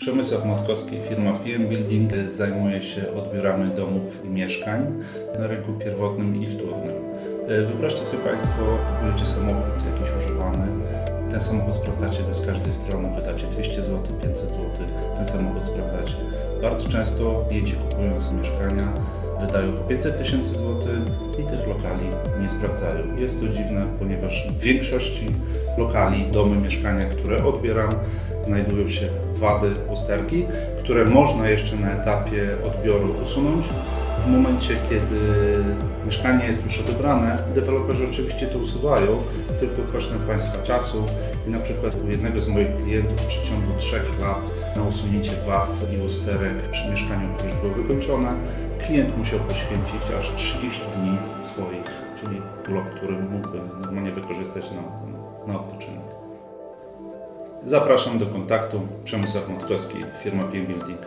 Przemysław Motkowski, firma PM Building zajmuje się odbiorami domów i mieszkań na rynku pierwotnym i wtórnym. E, Wyobraźcie sobie Państwo, kupujecie samochód jakiś używany, ten samochód sprawdzacie z każdej strony, wydacie 200 zł, 500 zł, ten samochód sprawdzacie. Bardzo często klienci kupując mieszkania wydają po 500 tysięcy złotych i tych lokali nie sprawdzają. Jest to dziwne, ponieważ w większości lokali, domy, mieszkania, które odbieram, znajdują się wady, usterki, które można jeszcze na etapie odbioru usunąć. W momencie, kiedy mieszkanie jest już odebrane, deweloperzy oczywiście to usuwają, tylko kosztem Państwa czasu. I na przykład u jednego z moich klientów w przeciągu 3 lat na usunięcie wad i usterek przy mieszkaniu, które już było wykończone, klient musiał poświęcić aż 30 dni swoich, czyli urlop, który mógłby normalnie wykorzystać na, na odpoczynek. Zapraszam do kontaktu. Przemysław Motkowski, firma PM Building.